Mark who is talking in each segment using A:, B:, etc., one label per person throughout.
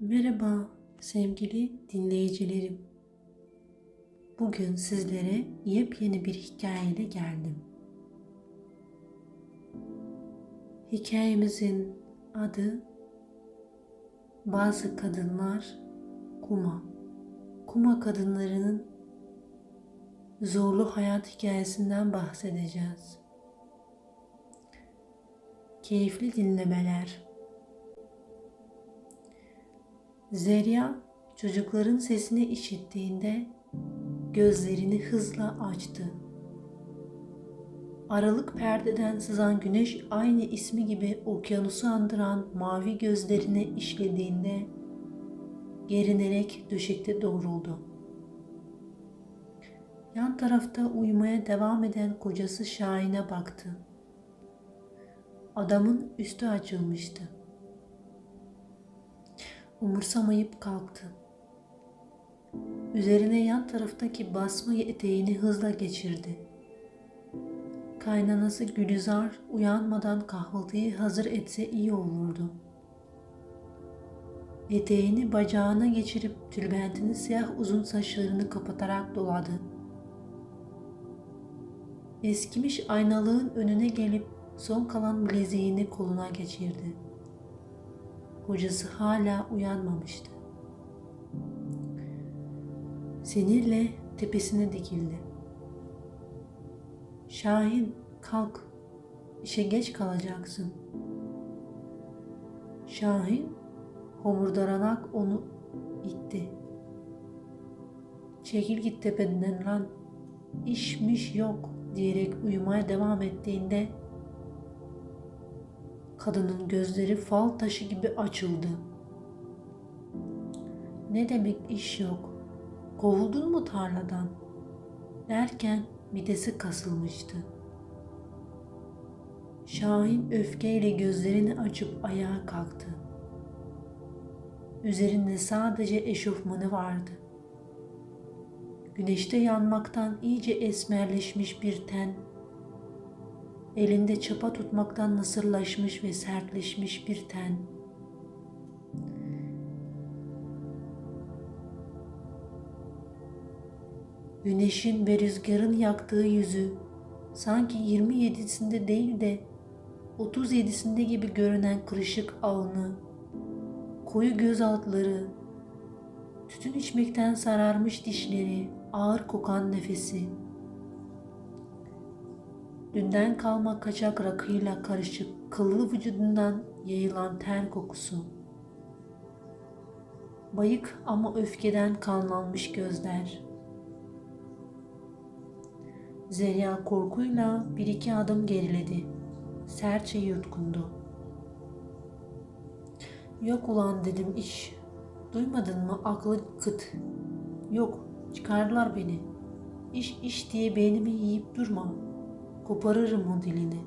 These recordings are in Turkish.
A: Merhaba sevgili dinleyicilerim. Bugün sizlere yepyeni bir hikayeyle geldim. Hikayemizin adı Bazı Kadınlar Kuma. Kuma kadınlarının zorlu hayat hikayesinden bahsedeceğiz. Keyifli dinlemeler. Zerya çocukların sesini işittiğinde gözlerini hızla açtı. Aralık perdeden sızan güneş aynı ismi gibi okyanusu andıran mavi gözlerine işlediğinde gerinerek döşekte doğruldu. Yan tarafta uyumaya devam eden kocası Şahin'e baktı. Adamın üstü açılmıştı umursamayıp kalktı. Üzerine yan taraftaki basma eteğini hızla geçirdi. Kaynanası Gülizar uyanmadan kahvaltıyı hazır etse iyi olurdu. Eteğini bacağına geçirip tülbentini siyah uzun saçlarını kapatarak doladı. Eskimiş aynalığın önüne gelip son kalan bileziğini koluna geçirdi. Kocası hala uyanmamıştı. Sinirle tepesine dikildi. Şahin kalk, işe geç kalacaksın. Şahin homurdanarak onu itti. Çekil git tepeden lan, işmiş yok diyerek uyumaya devam ettiğinde Kadının gözleri fal taşı gibi açıldı. Ne demek iş yok? Kovuldun mu tarladan? Derken midesi kasılmıştı. Şahin öfkeyle gözlerini açıp ayağa kalktı. Üzerinde sadece eşofmanı vardı. Güneşte yanmaktan iyice esmerleşmiş bir ten elinde çapa tutmaktan nasırlaşmış ve sertleşmiş bir ten. Güneşin ve rüzgarın yaktığı yüzü sanki 27'sinde değil de 37'sinde gibi görünen kırışık alnı, koyu göz altları, tütün içmekten sararmış dişleri, ağır kokan nefesi, dünden kalma kaçak rakıyla karışık kıllı vücudundan yayılan ter kokusu. Bayık ama öfkeden kanlanmış gözler. Zeriya korkuyla bir iki adım geriledi. Serçe yutkundu. Yok ulan dedim iş. Duymadın mı aklı kıt. Yok çıkardılar beni. İş iş diye beynimi yiyip durma.'' Koparırım o dilini.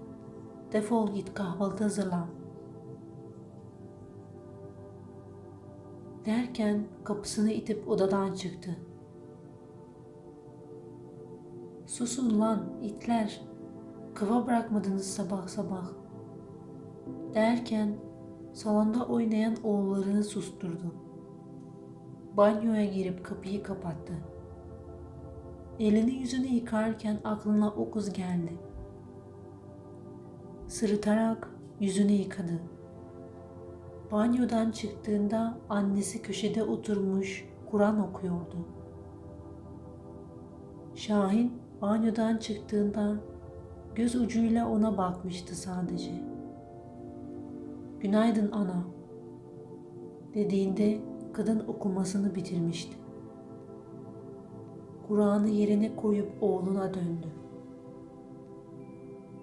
A: Defol git kahvaltı hazırlan. Derken kapısını itip odadan çıktı. Susun lan itler. Kıva bırakmadınız sabah sabah. Derken salonda oynayan oğullarını susturdu. Banyoya girip kapıyı kapattı. Elini yüzünü yıkarken aklına o kız geldi sırıtarak yüzünü yıkadı. Banyodan çıktığında annesi köşede oturmuş Kur'an okuyordu. Şahin banyodan çıktığında göz ucuyla ona bakmıştı sadece. Günaydın ana dediğinde kadın okumasını bitirmişti. Kur'an'ı yerine koyup oğluna döndü.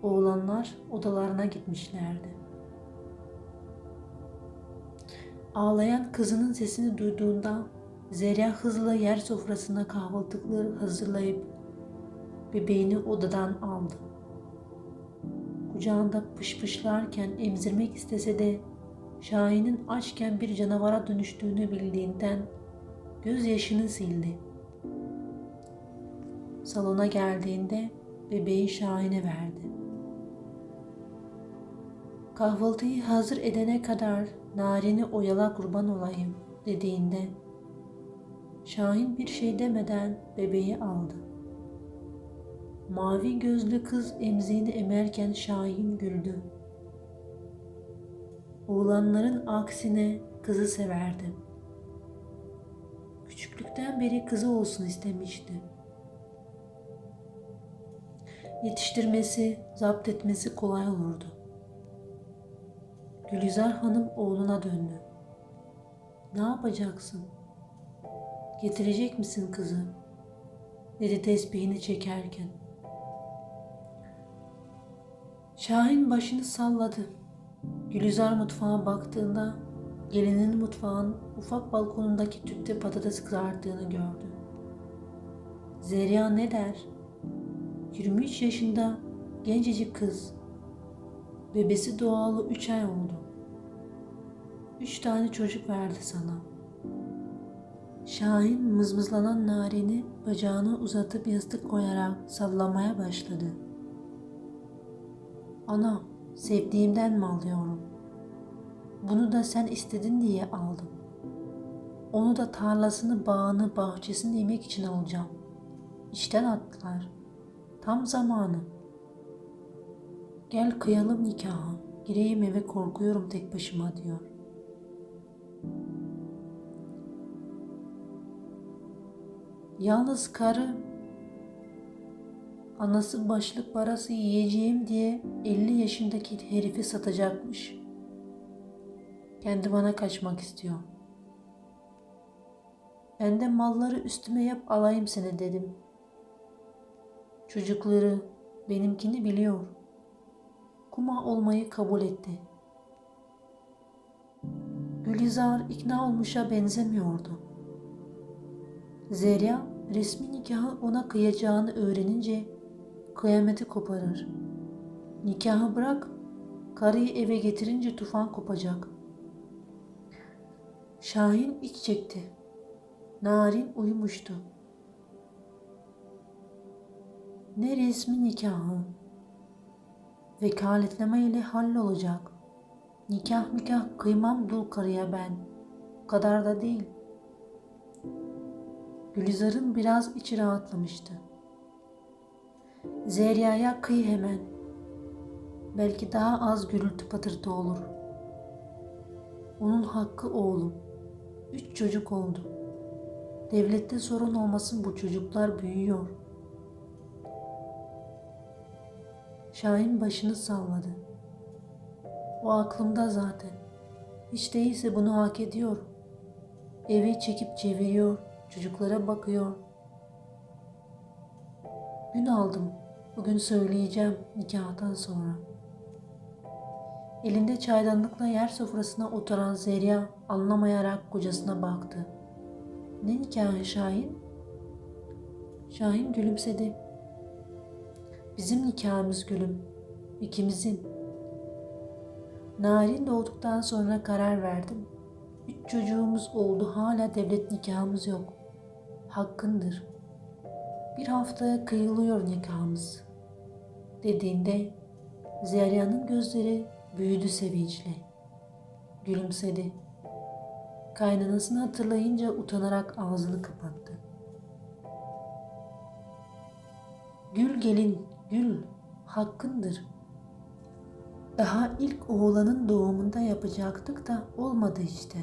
A: Oğlanlar odalarına gitmişlerdi. Ağlayan kızının sesini duyduğunda Zerya hızla yer sofrasına kahvaltıları hazırlayıp bebeğini odadan aldı. Kucağında pışpışlarken emzirmek istese de Şahin'in açken bir canavara dönüştüğünü bildiğinden gözyaşını sildi. Salona geldiğinde bebeği Şahin'e verdi. Kahvaltıyı hazır edene kadar Narin'i oyala kurban olayım dediğinde Şahin bir şey demeden bebeği aldı. Mavi gözlü kız emziğini emerken Şahin güldü. Oğlanların aksine kızı severdi. Küçüklükten beri kızı olsun istemişti. Yetiştirmesi, zapt etmesi kolay olurdu. Gülizar Hanım oğluna döndü. Ne yapacaksın? Getirecek misin kızı? Dedi tesbihini çekerken. Şahin başını salladı. Gülizar mutfağa baktığında gelinin mutfağın ufak balkonundaki tüpte patates kızarttığını gördü. Zeriya ne der? 23 yaşında gencecik kız. Bebesi doğalı 3 ay oldu. 3 tane çocuk verdi sana. Şahin mızmızlanan Narin'i bacağını uzatıp yastık koyarak sallamaya başladı. Ana, sevdiğimden mi alıyorum? Bunu da sen istedin diye aldım. Onu da tarlasını, bağını, bahçesini yemek için alacağım. İşten attılar. Tam zamanı. Gel kıyalım nikahı. Gireyim eve korkuyorum tek başıma diyor. Yalnız karı anası başlık parası yiyeceğim diye 50 yaşındaki herifi satacakmış. Kendi bana kaçmak istiyor. Ben de malları üstüme yap alayım seni dedim. Çocukları benimkini biliyor. Kuma olmayı kabul etti. Gülizar ikna olmuşa benzemiyordu. Zerya resmi nikahı ona kıyacağını öğrenince kıyameti koparır. Nikahı bırak, karıyı eve getirince tufan kopacak. Şahin iç çekti. Narin uyumuştu. Ne resmi nikahı. Vekaletleme ile hallolacak. Nikah nikah kıymam dul karıya ben. O kadar da değil. Gülizar'ın biraz içi rahatlamıştı. Zerya'ya kıy hemen. Belki daha az gürültü patırtı olur. Onun hakkı oğlum. Üç çocuk oldu. Devlette sorun olmasın bu çocuklar büyüyor. Şahin başını salladı. O aklımda zaten. Hiç değilse bunu hak ediyor. Evi çekip çeviriyor, çocuklara bakıyor. Gün aldım. Bugün söyleyeceğim nikahtan sonra. Elinde çaydanlıkla yer sofrasına oturan Zeriya anlamayarak kocasına baktı. Ne nikahı Şahin? Şahin gülümsedi. Bizim nikahımız gülüm. İkimizin. Narin doğduktan sonra karar verdim. Üç çocuğumuz oldu hala devlet nikahımız yok. Hakkındır. Bir haftaya kıyılıyor nikahımız. Dediğinde Zerya'nın gözleri büyüdü sevinçle. Gülümsedi. Kaynanasını hatırlayınca utanarak ağzını kapattı. Gül gelin, gül, hakkındır. Daha ilk oğlanın doğumunda yapacaktık da olmadı işte.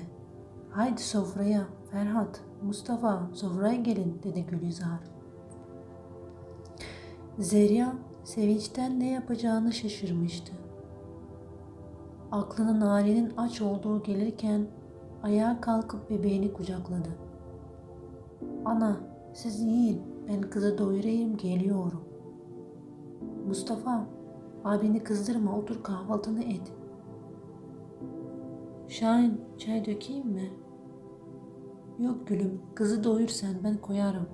A: Haydi sofraya Ferhat, Mustafa sofraya gelin dedi Gülizar. Zeriya sevinçten ne yapacağını şaşırmıştı. Aklına Nari'nin aç olduğu gelirken ayağa kalkıp bebeğini kucakladı. Ana siz yiyin ben kızı doyurayım geliyorum. Mustafa abini kızdırma otur kahvaltını et. Şahin çay dökeyim mi? Yok gülüm kızı doyur sen ben koyarım.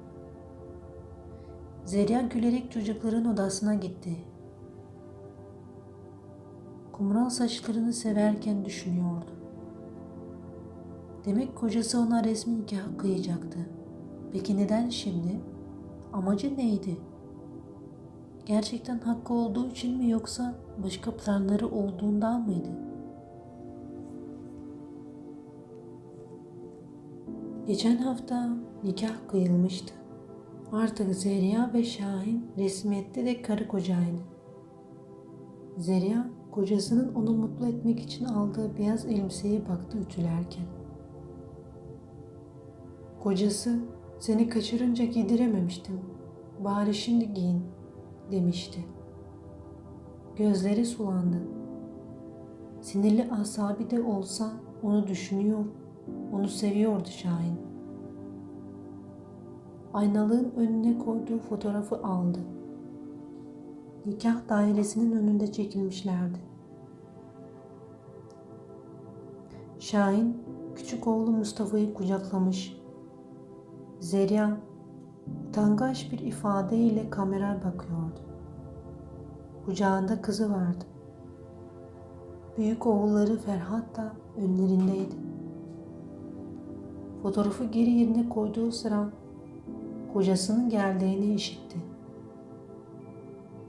A: Zeriya gülerek çocukların odasına gitti. Kumral saçlarını severken düşünüyordu. Demek kocası ona resmi nikah kıyacaktı. Peki neden şimdi? Amacı neydi? Gerçekten hakkı olduğu için mi yoksa başka planları olduğundan mıydı? Geçen hafta nikah kıyılmıştı. Artık Zeriya ve Şahin resmiyette de karı kocaydı. Zeriya kocasının onu mutlu etmek için aldığı beyaz elbiseye baktı ütülerken. Kocası seni kaçırınca giydirememiştim. Bari şimdi giyin demişti. Gözleri sulandı. Sinirli asabi de olsa onu düşünüyor, onu seviyordu Şahin. Aynalığın önüne koyduğu fotoğrafı aldı. Nikah dairesinin önünde çekilmişlerdi. Şahin küçük oğlu Mustafa'yı kucaklamış. Zeriya utangaç bir ifadeyle kameraya bakıyordu. Kucağında kızı vardı. Büyük oğulları Ferhat da önlerindeydi. Fotoğrafı geri yerine koyduğu sıra kocasının geldiğini işitti.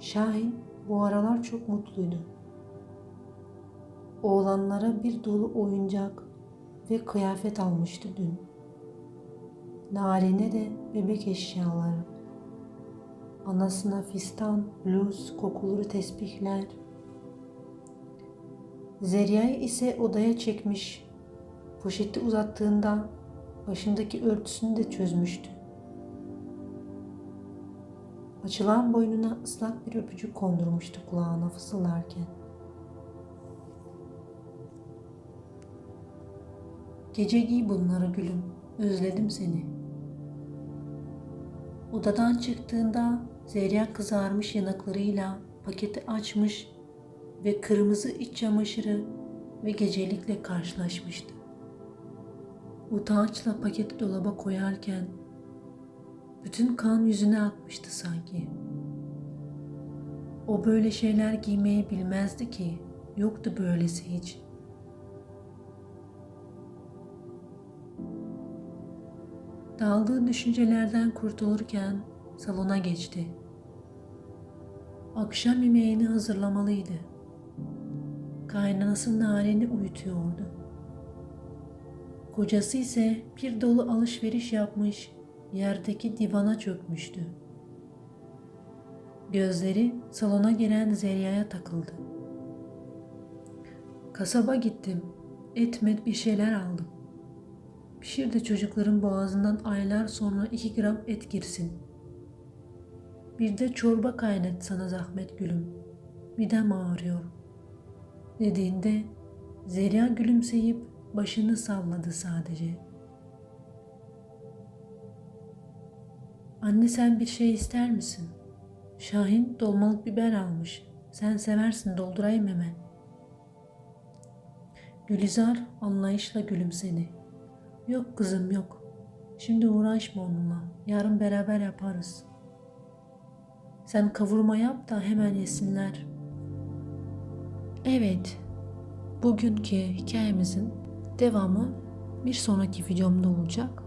A: Şahin bu aralar çok mutluydu. Oğlanlara bir dolu oyuncak ve kıyafet almıştı dün. Narine de bebek eşyaları. Anasına fistan, bluz, kokulu tesbihler. Zerya'yı ise odaya çekmiş. Poşeti uzattığında başındaki örtüsünü de çözmüştü. Açılan boynuna ıslak bir öpücük kondurmuştu kulağına fısıldarken. Gece giy bunları gülüm, özledim seni. Odadan çıktığında Zerya kızarmış yanaklarıyla paketi açmış ve kırmızı iç çamaşırı ve gecelikle karşılaşmıştı. Utançla paketi dolaba koyarken bütün kan yüzüne akmıştı sanki. O böyle şeyler giymeyi bilmezdi ki. Yoktu böylesi hiç. Daldığı düşüncelerden kurtulurken salona geçti. Akşam yemeğini hazırlamalıydı. Kaynanası Naren'i uyutuyordu. Kocası ise bir dolu alışveriş yapmış, yerdeki divana çökmüştü. Gözleri salona gelen Zerya'ya takıldı. Kasaba gittim. Etmet bir şeyler aldım. Pişir de çocukların boğazından aylar sonra iki gram et girsin. Bir de çorba kaynat sana zahmet gülüm. Midem ağrıyor. Dediğinde Zeriya gülümseyip başını salladı sadece. Anne sen bir şey ister misin? Şahin dolmalık biber almış. Sen seversin doldurayım hemen. Gülizar anlayışla gülümsedi. Yok kızım yok. Şimdi uğraşma onunla. Yarın beraber yaparız. Sen kavurma yap da hemen yesinler. Evet. Bugünkü hikayemizin devamı bir sonraki videomda olacak.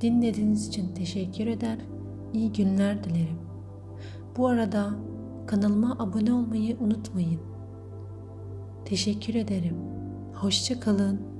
A: Dinlediğiniz için teşekkür eder. İyi günler dilerim. Bu arada kanalıma abone olmayı unutmayın. Teşekkür ederim. Hoşça kalın.